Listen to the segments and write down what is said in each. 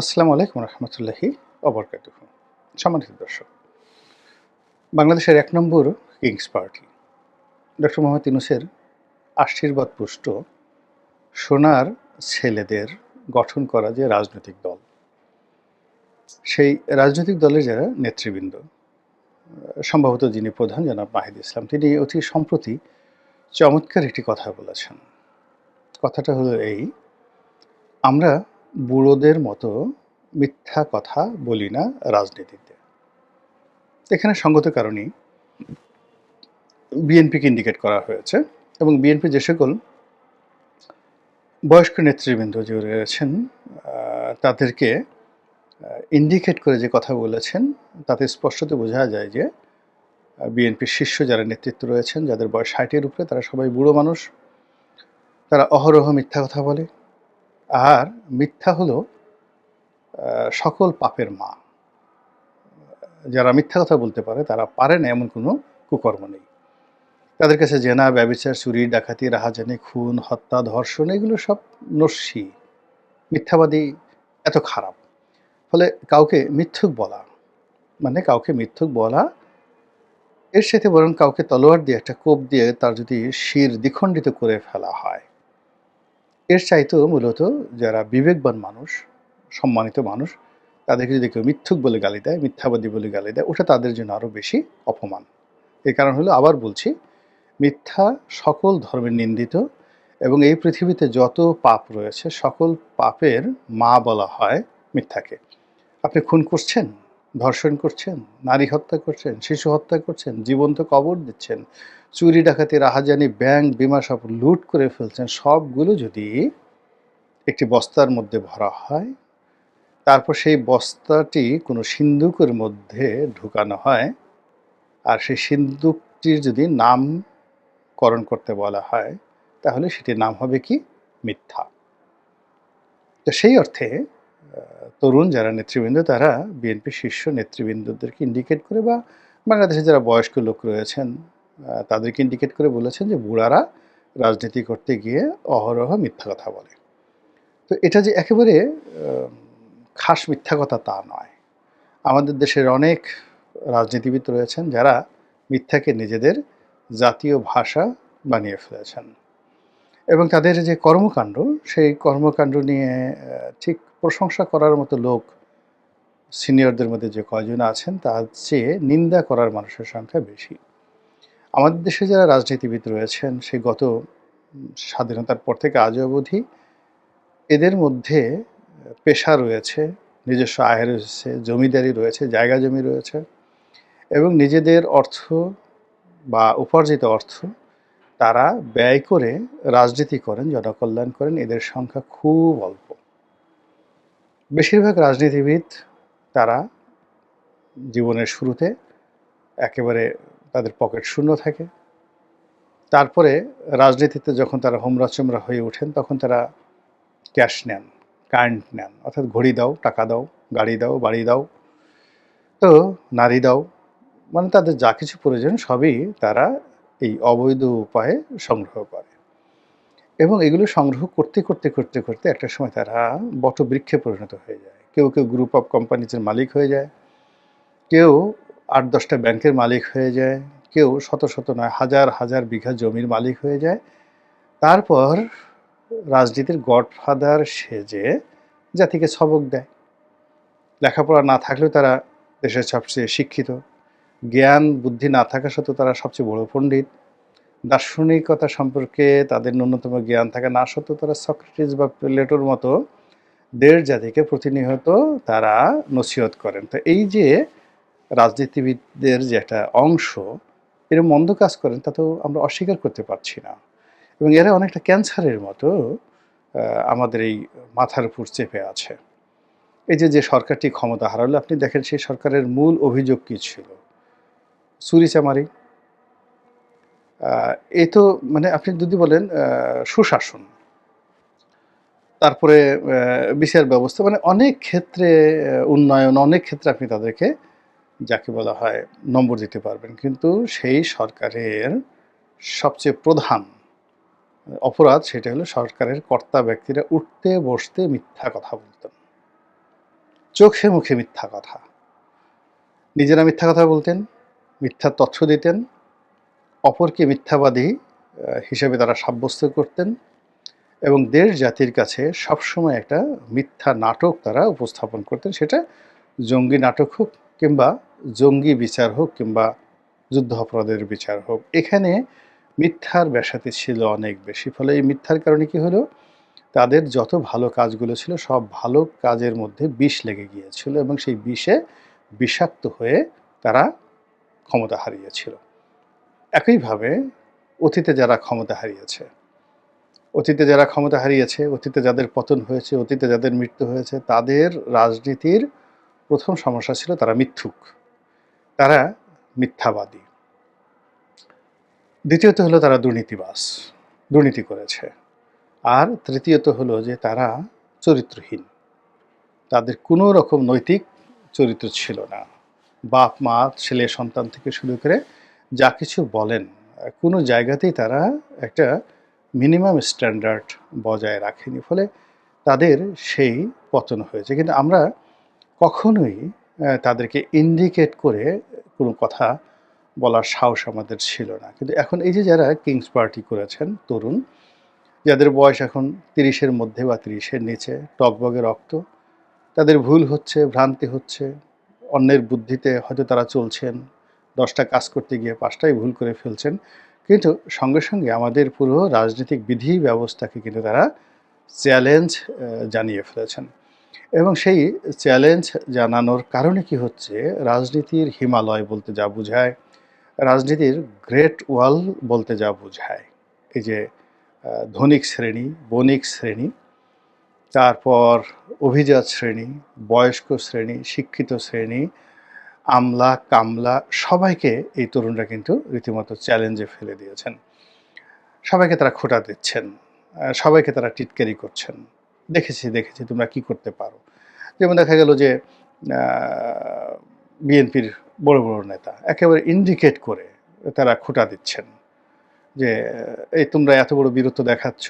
আসসালামু আলাইকুম রহমতুল্লাহি অবরকাত সম্মানিত দর্শক, বাংলাদেশের এক নম্বর কিংস পার্টি, ডক্টর মোহাম্মদ ইউনুসের আশীর্বাদ পুষ্ট সোনার ছেলেদের গঠন করা যে রাজনৈতিক দল, সেই রাজনৈতিক দলের যারা নেতৃবৃন্দ সম্ভবত যিনি প্রধান জনাব মাহিদ ইসলাম, তিনি অতি সম্প্রতি চমৎকার একটি কথা বলেছেন। কথাটা হলো এই, আমরা বুড়োদের মতো মিথ্যা কথা বলি না রাজনীতিতে। এখানে সঙ্গত কারণেই বিএনপিকে ইন্ডিকেট করা হয়েছে এবং বিএনপি যে সকল বয়স্ক নেতৃবৃন্দ যে রয়েছেন তাদেরকে ইন্ডিকেট করে যে কথা বলেছেন, তাতে স্পষ্টত বোঝা যায় যে বিএনপির শীর্ষ যারা নেতৃত্ব রয়েছেন, যাদের বয়স ষাটের উপরে, তারা সবাই বুড়ো মানুষ। তারা অহরহ মিথ্যা কথা বলে। আর মিথ্যা হলো সকল পাপের মা। যারা মিথ্যা কথা বলতে পারে, তারা পারে না, এমন কোনো কুকর্ম নেই। তাদের কাছে জেনা, ব্যবচার, চুরি, ডাকাতি, রাহাজানি, খুন, হত্যা, ধর্ষণ, এগুলো সব নস্যি। মিথ্যাবাদী এত খারাপ। ফলে কাউকে মিথ্যুক বলা মানে কাউকে মিথ্যুক বলা, এর সাথে বরং কাউকে তলোয়ার দিয়ে, একটা কোপ দিয়ে তার যদি শির দ্বিখণ্ডিত করে ফেলা হয় এর চাইতেও মূলত যারা বিবেকবান মানুষ, সম্মানিত মানুষ, তাদেরকে যদি কেউ মিথ্যুক বলে গালি দেয়, মিথ্যাবাদী বলে গালি দেয়, ওটা তাদের জন্য আরও বেশি অপমান। এর কারণ হলো আবার বলছি, মিথ্যা সকল ধর্মের নিন্দিত এবং এই পৃথিবীতে যত পাপ রয়েছে, সকল পাপের মা বলা হয় মিথ্যাকে। আপনি খুন করছেন, ধর্ষণ করছেন, নারী হত্যা করছেন, শিশু হত্যা করছেন, জীবন্ত কবর দিচ্ছেন চুরি ডাকাতি রাহাজানি ব্যাংক বিমা সব লুট করে ফেলছেন। সবগুলো যদি একটি বস্তার মধ্যে ভরা হয়, তারপর সেই বস্তাটি কোনো সিন্দুকের মধ্যে ঢুকানো হয়, আর সেই সিন্দুকটির যদি নামকরণ করতে বলা হয়, তাহলে সেটির নাম হবে কি? মিথ্যা। তো সেই অর্থে তরুণ যারা নেতৃবৃন্দ, তারা বিএনপি শীর্ষ নেতৃবৃন্দদেরকে ইন্ডিকেট করে বা বাংলাদেশে যারা বয়স্ক লোক রয়েছেন তাদেরকে ইন্ডিকেট করে বলেছেন যে বুড়ারা রাজনীতি করতে গিয়ে অহরহ মিথ্যা কথা বলে। তো এটা যে একেবারে খাস মিথ্যা কথা তা নয়। আমাদের দেশের অনেক রাজনীতিবিদ রয়েছেন যারা মিথ্যাকে নিজেদের জাতীয় ভাষা বানিয়ে ফেলেছেন। এবং তাদের যে কর্মকাণ্ড, সেই কর্মকাণ্ড নিয়ে ঠিক প্রশংসা করার মতো লোক সিনিয়রদের মধ্যে যে কয়জন আছেন, তার চেয়ে নিন্দা করার মানুষের সংখ্যা বেশি। আমাদের দেশে যারা রাজনীতিবিদ রয়েছেন, সেই গত স্বাধীনতার পর থেকে আজ অবধি এদের মধ্যে পেশা রয়েছে, নিজস্ব আয় রয়েছে, জমিদারি রয়েছে, জায়গা জমি রয়েছে এবং নিজেদের অর্থ বা উপার্জিত অর্থ তারা ব্যয় করে রাজনীতি করেন, জনকল্যাণ করেন, এদের সংখ্যা খুব অল্প। বেশিরভাগ রাজনীতিবিদ তারা জীবনের শুরুতে একেবারে তাদের পকেট শূন্য থাকে। তারপরে রাজনীতিতে যখন তারা হোমরা চোমরা হয়ে ওঠেন, তখন তারা ক্যাশ নেন, কারেন্ট নেন, অর্থাৎ ঘড়ি দাও, টাকা দাও, গাড়ি দাও, বাড়ি দাও, তো নারী দাও মানে তাদের যা কিছু প্রয়োজন সবই তারা এই অবৈধ উপায়ে সংগ্রহ করে। এবং এগুলো সংগ্রহ করতে করতে করতে করতে একটা সময় তারা বটবৃক্ষে পরিণত হয়ে যায়। কেউ কেউ গ্রুপ অফ কোম্পানিজের মালিক হয়ে যায়। কেউ আট দশটা ব্যাংকের মালিক হয়ে যায়, কেউ শত শত নয়, হাজার হাজার বিঘা জমির মালিক হয়ে যায়। তারপর রাজনীতির গডফাদার সেজে জাতিকে সবক দেয়। লেখাপড়া না থাকলেও তারা দেশের সবচেয়ে শিক্ষিত। জ্ঞান, বুদ্ধি না থাকা সত্ত্বেও তারা সবচেয়ে বড় পণ্ডিত। দার্শনিকতা সম্পর্কে তাদের ন্যূনতম জ্ঞান থাকা না সত্ত্বেও তারা সক্রেটিস বা প্লেটোর মতো দেড় জাতিকে প্রতিনিয়ত তারা নসিহত করেন। তো এই যে রাজনীতিবিদদের যে একটা অংশ এরা মন্দ কাজ করেন তা তো আমরা অস্বীকার করতে পারছি না। এবং এরা অনেকটা ক্যান্সারের মতো আমাদের এই মাথার উপর চেপে আছে। এই যে যে সরকারটি ক্ষমতা হারালো আপনি দেখেন সেই সরকারের মূল অভিযোগ কী ছিল? চুরিচামারি আহ, এ তো মানে আপনি যদি বলেন সুশাসন। তারপরে বিচার ব্যবস্থা মানে অনেক ক্ষেত্রে উন্নয়ন অনেক ক্ষেত্রে আপনি তাদেরকে যাকে বলা হয় নম্বর দিতে পারবেন। কিন্তু সেই সরকারের সবচেয়ে প্রধান অপরাধ সেটা হলো সরকারের কর্তা ব্যক্তিরা উঠতে বসতে মিথ্যা কথা বলতেন। চোখে মুখে মিথ্যা কথা। নিজেরা মিথ্যা কথা বলতেন, মিথ্যা তথ্য দিতেন, অপরকে মিথ্যাবাদী হিসেবে তারা সাব্যস্ত করতেন এবং দেশ জাতির কাছে সবসময় একটা মিথ্যা নাটক তারা উপস্থাপন করতেন। সেটা জঙ্গি নাটক হোক কিংবা জঙ্গি বিচার হোক কিংবা যুদ্ধ অপরাধের বিচার হোক, এখানে মিথ্যার ব্যাসাতি ছিল অনেক বেশি। ফলে এই মিথ্যার কারণে কি হলো? তাদের যত ভালো কাজগুলো ছিল, সব ভালো কাজের মধ্যে বিষ লেগে গিয়েছিল এবং সেই বিষে বিষাক্ত হয়ে তারা ক্ষমতা হারিয়েছিল। একইভাবে অতীতে যারা ক্ষমতা হারিয়েছে, অতীতে যারা ক্ষমতা হারিয়েছে, অতীতে যাদের পতন হয়েছে, অতীতে যাদের মৃত্যু হয়েছে, তাদের রাজনীতির প্রথম সমস্যা ছিল তারা মিথ্যুক। তারা মিথ্যাবাদী। দ্বিতীয়ত হলো তারা দুর্নীতিবাস দুর্নীতি করেছে। আর তৃতীয়ত হলো যে তারা চরিত্রহীন। তাদের কোনো রকম নৈতিক চরিত্র ছিল না। বাপ, মা, ছেলে, সন্তান থেকে শুরু করে যা কিছু বলেন, কোনো জায়গাতেই তারা একটা মিনিমাম স্ট্যান্ডার্ড বজায় রাখেনি। ফলে তাদের সেই পতন হয়েছে। কিন্তু আমরা কখনোই তাদেরকে ইন্ডিকেট করে কোনো কথা বলার সাহস আমাদের ছিল না। কিন্তু এখন এই যে যারা কিংস পার্টি করেছেন, তরুণ, যাদের বয়স এখন তিরিশের মধ্যে বা তিরিশের নিচে, টকবগে রক্ত, তাদের ভুল হচ্ছে, ভ্রান্তি হচ্ছে, অন্যের বুদ্ধিতে হয়তো তারা চলছেন, দশটা কাজ করতে গিয়ে পাঁচটাই ভুল করে ফেলছেন, কিন্তু সঙ্গে সঙ্গে আমাদের পুরো রাজনৈতিক বিধি ব্যবস্থাকে কিন্তু তারা চ্যালেঞ্জ জানিয়ে ফেলেছেন। এবং সেই চ্যালেঞ্জ জানানোর কারণে কি হচ্ছে? রাজনীতির হিমালয় বলতে যা বোঝায়, রাজনীতির গ্রেট ওয়াল বলতে যা বোঝায়। এই যে ধনিক শ্রেণি, বণিক শ্রেণি, তারপর অভিজাত শ্রেণি, বয়স্ক শ্রেণি, শিক্ষিত শ্রেণি, আমলা, কামলা, সবাইকে এই তরুণরা কিন্তু রীতিমতো চ্যালেঞ্জে ফেলে দিয়েছেন। সবাইকে তারা খোটা দিচ্ছেন সবাইকে তারা টিটকারি করছেন। দেখেছি দেখেছি তোমরা কি করতে পারো। যেমন দেখা গেল যে বিএনপির বড় বড় নেতা একেবারে ইন্ডিকেট করে তারা খোটা দিচ্ছেন যে এই তোমরা এত বড় বীরত্ব দেখাচ্ছ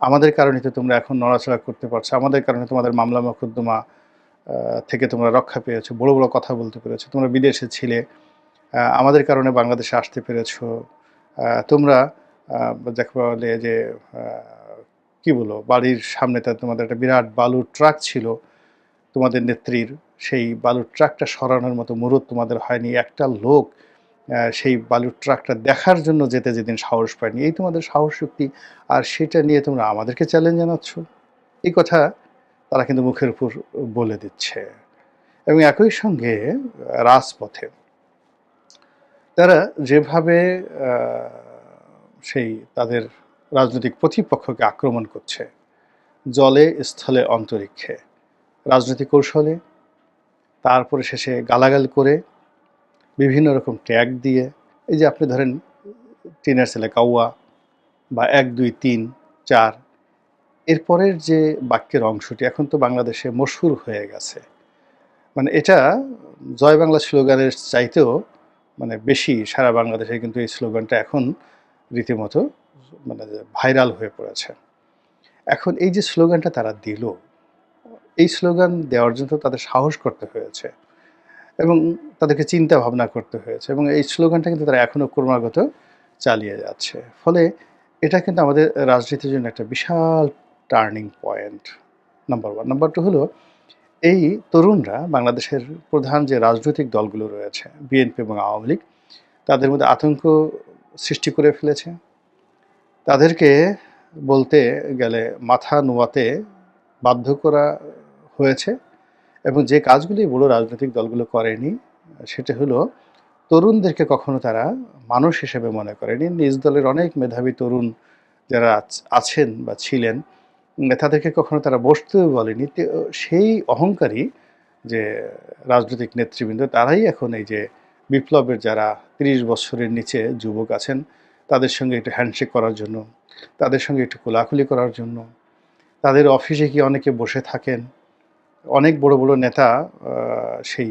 আমাদের কারণে তো তোমরা এখন নড়াচড়া করতে পারছ আমাদের কারণে তোমাদের মামলা মোকদ্দমা থেকে তোমরা রক্ষা পেয়েছ বড় বড় কথা বলতে পেরেছ তোমরা বিদেশে ছিলে আমাদের কারণে বাংলাদেশে আসতে পেরেছ তোমরা আহ, দেখা বলে যে কি বলো বাড়ির সামনে তা তোমাদের একটা বিরাট বালুর ট্রাক ছিল, তোমাদের নেত্রীর সেই বালুর ট্রাকটা সরানোর মতো মুরত তোমাদের হয়নি। একটা লোক সেই বালুর ট্রাকটা দেখার জন্য যেতে যেদিন সাহস পায়নি। এই তোমাদের সাহস শক্তি আর সেটা নিয়ে তোমরা আমাদেরকে চ্যালেঞ্জ জানাচ্ছ। এই কথা তারা কিন্তু মুখের উপর বলে দিচ্ছে। এবং একই সঙ্গে রাজপথে তারা যেভাবে সেই তাদের রাজনৈতিক প্রতিপক্ষকে আক্রমণ করছে। জলে, স্থলে অন্তরিক্ষে। রাজনৈতিক কৌশলে। তারপরে শেষে গালাগাল করে। বিভিন্ন রকম ট্যাগ দিয়ে। এই যে আপনি ধরেন তিনের ছেলে কাউয়া বা এক, দুই, তিন, চার। এরপরের যে বাক্যের অংশটি এখন তো বাংলাদেশে মশহুর হয়ে গেছে। মানে এটা জয় বাংলা স্লোগানের চাইতেও মানে বেশি সারা বাংলাদেশে কিন্তু এই স্লোগানটা এখন রীতিমতো মানে ভাইরাল হয়ে পড়েছে। এখন এই যে স্লোগানটা তারা দিল, এই স্লোগান দেওয়ার জন্য তাদের সাহস করতে হয়েছে এবং তাদেরকে চিন্তা ভাবনা করতে হয়েছে এবং এই স্লোগানটা কিন্তু তারা এখনও ক্রমাগত চালিয়ে যাচ্ছে। ফলে এটা কিন্তু আমাদের রাজনীতির জন্য একটা বিশাল turning point number one number two হলো, এই তরুণরা, বাংলাদেশের প্রধান যে রাজনৈতিক দলগুলো রয়েছে বিএনপি এবং আওয়ামী লীগ, তাদের মধ্যে আতঙ্ক সৃষ্টি করে ফেলেছে। তাদেরকে বলতে গেলে মাথা নোয়াতে বাধ্য করা হয়েছে এবং যে কাজগুলি বড় রাজনৈতিক দলগুলো করেনি, সেটা হলো তরুণদেরকে কখনো তারা মানুষ হিসেবে মনে করেনি। নিজ দলের অনেক মেধাবী তরুণ যারা আছ- আছেন বা ছিলেন তাদেরকে কখনো তারা বসতেও বলেনি। সেই অহংকারী যে রাজনৈতিক নেতৃবৃন্দ, তারাই এখন এই যে বিপ্লবের যারা তিরিশ বছরের নিচে যুবক আছেন, তাদের সঙ্গে একটু হ্যান্ডশেক করার জন্য, তাদের সঙ্গে একটু কোলাকুলি করার জন্য, তাদের অফিসে গিয়ে অনেকে বসে থাকেন? অনেক বড় বড় নেতা সেই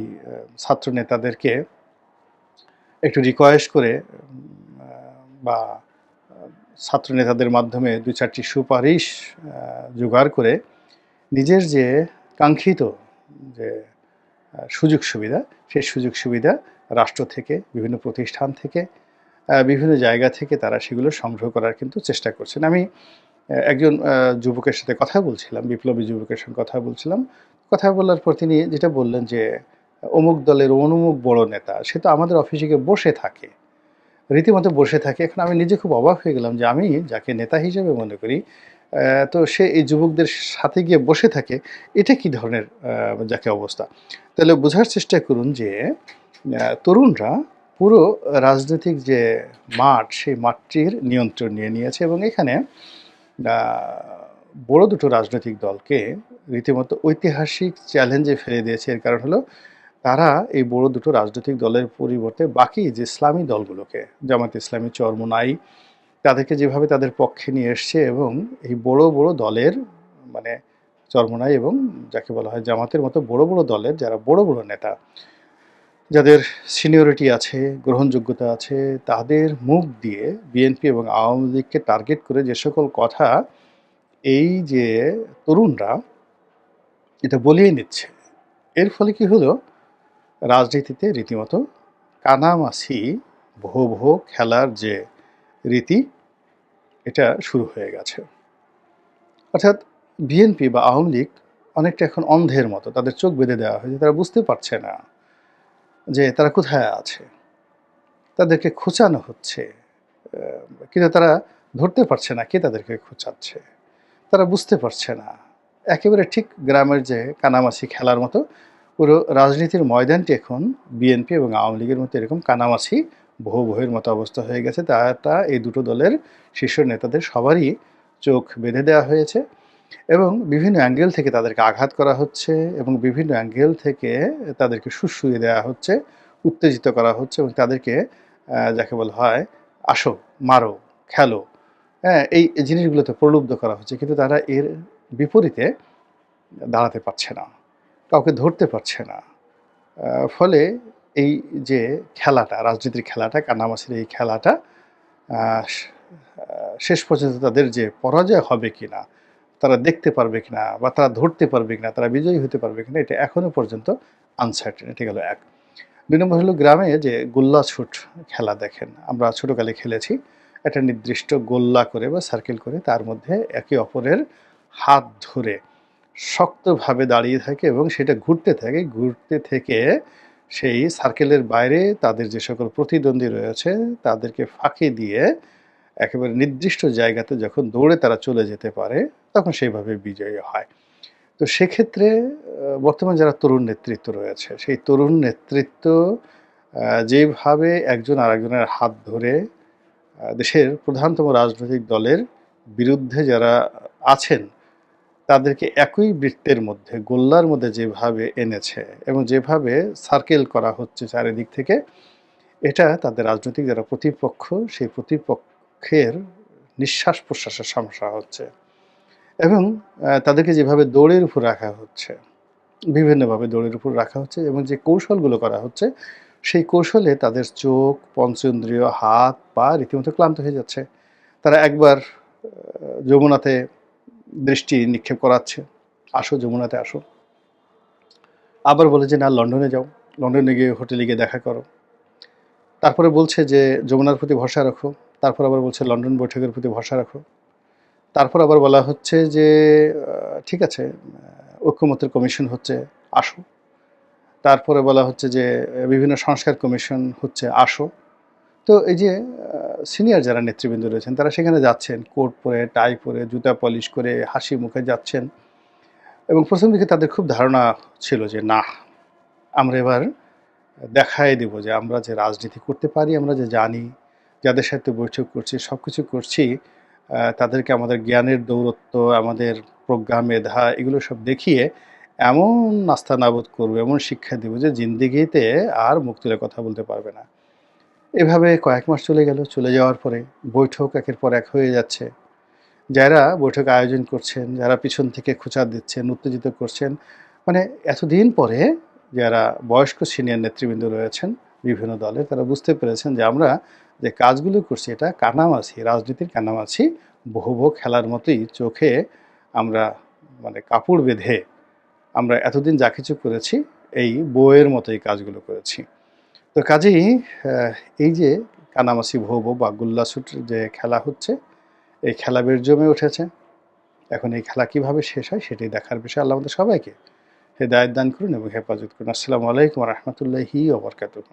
ছাত্র নেতাদেরকে একটু রিকোয়েস্ট করে বা ছাত্র নেতাদের মাধ্যমে দু চারটি সুপারিশ জোগাড় করে নিজের যে কাঙ্ক্ষিত যে সুযোগ সুবিধা, সেই সুযোগ সুবিধা রাষ্ট্র থেকে, বিভিন্ন প্রতিষ্ঠান থেকে বিভিন্ন জায়গা থেকে তারা সেগুলো সংগ্রহ করার কিন্তু চেষ্টা করছেন। আমি একজন যুবকের সাথে কথা বলছিলাম, বিপ্লবী যুবকের সঙ্গে কথা বলছিলাম। কথা বলার পর তিনি যেটা বললেন যে, অমুক দলের অনুমুক বড় নেতা, সে তো আমাদের অফিসে গিয়ে বসে থাকে। রীতিমতো বসে থাকে। এখন আমি নিজে খুব অবাক হয়ে গেলাম যে, আমি যাকে নেতা হিসেবে মনে করি তো সে এই যুবকদের সাথে গিয়ে বসে থাকে, এটা কি ধরনের যাকে অবস্থা? তাহলে বোঝার চেষ্টা করুন যে তরুণরা পুরো রাজনৈতিক যে মাঠ, সেই মাঠটির নিয়ন্ত্রণ নিয়ে নিয়েছে এবং এখানে বড় দুটো রাজনৈতিক দলকে রীতিমতো ঐতিহাসিক চ্যালেঞ্জে ফেলে দিয়েছে। এর কারণ হলো, তারা এই বড় দুটো রাজনৈতিক দলের পরিবর্তে বাকি যে ইসলামী দলগুলোকে, জামাত ইসলামী, চরমোনাই, তাদেরকে যেভাবে তাদের পক্ষে নিয়ে এসছে এবং এই বড় বড় দলের মানে চরমোনাই এবং যাকে বলা হয় জামাতের মতো বড় বড় দলের, যারা বড় বড় নেতা যাদের সিনিয়রিটি আছে, গ্রহণযোগ্যতা আছে, তাদের মুখ দিয়ে বিএনপি এবং আওয়ামী লীগকে টার্গেট করে যে সকল কথা এই যে তরুণরা এটা বলিয়ে নিচ্ছে। এর ফলে কি হলো? রাজনীতিতে রীতিমতো কানামাছি ভো ভো খেলার যে রীতি, এটা শুরু হয়ে গেছে। অর্থাৎ বিএনপি বা আওয়ামী লীগ অনেকটা এখন অন্ধের মতো, তাদের চোখ বেঁধে দেওয়া হয়েছে, তারা বুঝতে পারছে না। যে তারা কোথায় আছে? তাদেরকে খোঁচানো হচ্ছে। কিন্তু তারা ধরতে পারছে না কে তাদেরকে খোঁচাচ্ছে। তারা বুঝতে পারছে না। একেবারে ঠিক গ্রামের যে কানামাছি খেলার মতো, পুরো রাজনীতির ময়দানটি এখন বিএনপি এবং আওয়ামী লীগের মতো এরকম কানামাছি বহু বহের মতো অবস্থা হয়ে গেছে। তা এই দুটো দলের শীর্ষ নেতাদের সবারই চোখ বেঁধে দেওয়া হয়েছে। এবং বিভিন্ন অ্যাঙ্গেল থেকে তাদেরকে আঘাত করা হচ্ছে এবং বিভিন্ন অ্যাঙ্গেল থেকে তাদেরকে সুশুয়ে দেওয়া হচ্ছে, উত্তেজিত করা হচ্ছে এবং তাদেরকে যাকে বলা হয় আসো, মারো, খেলো। হ্যাঁ এই জিনিসগুলোতে প্রলুব্ধ করা হচ্ছে কিন্তু তারা এর বিপরীতে দাঁড়াতে পারছে না, কাউকে ধরতে পারছে না। ফলে এই যে খেলাটা, রাজনীতির খেলাটা কানামাসির এই খেলাটা শেষ পর্যন্ত তাদের যে পরাজয় হবে কিনা তারা দেখতে পারবে কিনা বা তারা ধরতে পারবে কিনা, তারা বিজয়ী হতে পারবে কিনা, এটা এখনও পর্যন্ত আনসার্টেন এটা গেল এক। দুই নম্বর হলো গ্রামে যে গোল্লা ছুট খেলা দেখেন, আমরা ছোটোকালে খেলেছি, একটা নির্দিষ্ট গোল্লা করে বা সার্কেল করে তার মধ্যে একে অপরের হাত ধরে শক্তভাবে দাঁড়িয়ে থাকে এবং সেটা ঘুরতে থাকে, ঘুরতে থেকে সেই সার্কেলের বাইরে তাদের যে সকল প্রতিদ্বন্দ্বী রয়েছে, তাদেরকে ফাঁকি দিয়ে একেবারে নির্দিষ্ট জায়গাতে যখন দৌড়ে তারা চলে যেতে পারে, তখন সেইভাবে বিজয়ী হয়। তো সেক্ষেত্রে বর্তমান যারা তরুণ নেতৃত্ব রয়েছে, সেই তরুণ নেতৃত্ব যেভাবে একজন আরেকজনের হাত ধরে দেশের প্রধানতম রাজনৈতিক দলের বিরুদ্ধে যারা আছেন, তাদেরকে একই বৃত্তের মধ্যে, গোল্লার মধ্যে যেভাবে এনেছে এবং যেভাবে সার্কেল করা হচ্ছে চারিদিক থেকে, এটা তাদের রাজনৈতিক যারা প্রতিপক্ষ, সেই প্রতিপক্ষের নিঃশ্বাস প্রশ্বাসের সমস্যা হচ্ছে এবং তাদেরকে যেভাবে দৌড়ের উপর রাখা হচ্ছে, বিভিন্নভাবে দৌড়ের উপর রাখা হচ্ছে এবং যে কৌশলগুলো করা হচ্ছে, সেই কৌশলে তাদের চোখ, পঞ্চেন্দ্রিয় হাত, পা রীতিমতো ক্লান্ত হয়ে যাচ্ছে। তারা একবার যমুনাতে দৃষ্টি নিক্ষেপ করাচ্ছে। আসো যমুনাতে আসো। আবার বলে যে, না, লন্ডনে যাও। লন্ডনে গিয়ে হোটেলে গিয়ে দেখা করো। তারপরে বলছে যে, যমুনার প্রতি ভরসা রাখো। তারপর আবার বলছে লন্ডন বৈঠকের প্রতি ভরসা রাখো। তারপর আবার বলা হচ্ছে যে ঠিক আছে আহ, ঐক্যমত্যের কমিশন হচ্ছে আসো। তারপরে বলা হচ্ছে যে বিভিন্ন সংস্কার কমিশন হচ্ছে আসো। তো এই যে সিনিয়র যারা নেতৃবৃন্দ রয়েছেন তারা সেখানে যাচ্ছেন কোট পরে টাই পরে জুতা পলিশ করে হাসি মুখে যাচ্ছেন এবং প্রথম দিকে তাদের খুব ধারণা ছিল যে না আমরা এবার দেখাই দেব যে আমরা যে রাজনীতি করতে পারি আমরা যে জানি যাদের সাথে বৈঠক করছি সব কিছু করছি তাদেরকে আমাদের জ্ঞানের দৌরত্ব, আমাদের প্রজ্ঞা, মেধা এগুলো সব দেখিয়ে এমন নাস্তা নাবোধ করব, এমন শিক্ষা দেবো যে জিন্দিগিতে আর মুখ তুলে কথা বলতে পারবে না। এভাবে কয়েক মাস চলে গেল, চলে যাওয়ার পরে বৈঠক একের পর এক হয়ে যাচ্ছে। যারা বৈঠক আয়োজন করছেন, যারা পিছন থেকে খোঁচা দিচ্ছেন, উত্তেজিত করছেন মানে এতদিন পরে যারা বয়স্ক সিনিয়র নেতৃবৃন্দ রয়েছেন বিভিন্ন দলে তারা বুঝতে পেরেছেন যে আমরা যে কাজগুলো করছি, এটা কানামাছি, রাজনীতির কানামাছি বহু বহু খেলার মতোই চোখে আমরা মানে কাপড় বেঁধে আমরা এতদিন যা কিছু করেছি, এই বইয়ের মতো এই কাজগুলো করেছি। তো কাজেই এই যে কানামাসি ভোবো বা গুল্লাসুট যে খেলা হচ্ছে, এই খেলা বের জমে উঠেছে। এখন এই খেলা কীভাবে শেষ হয় সেটাই দেখার বিষয় আল্লাহ আমাদের সবাইকে। হেদায়ত দান করুন এবং হেফাজত করুন। আসসালামু আলাইকুম রহমতুল্লাহি ওবরকাতুহ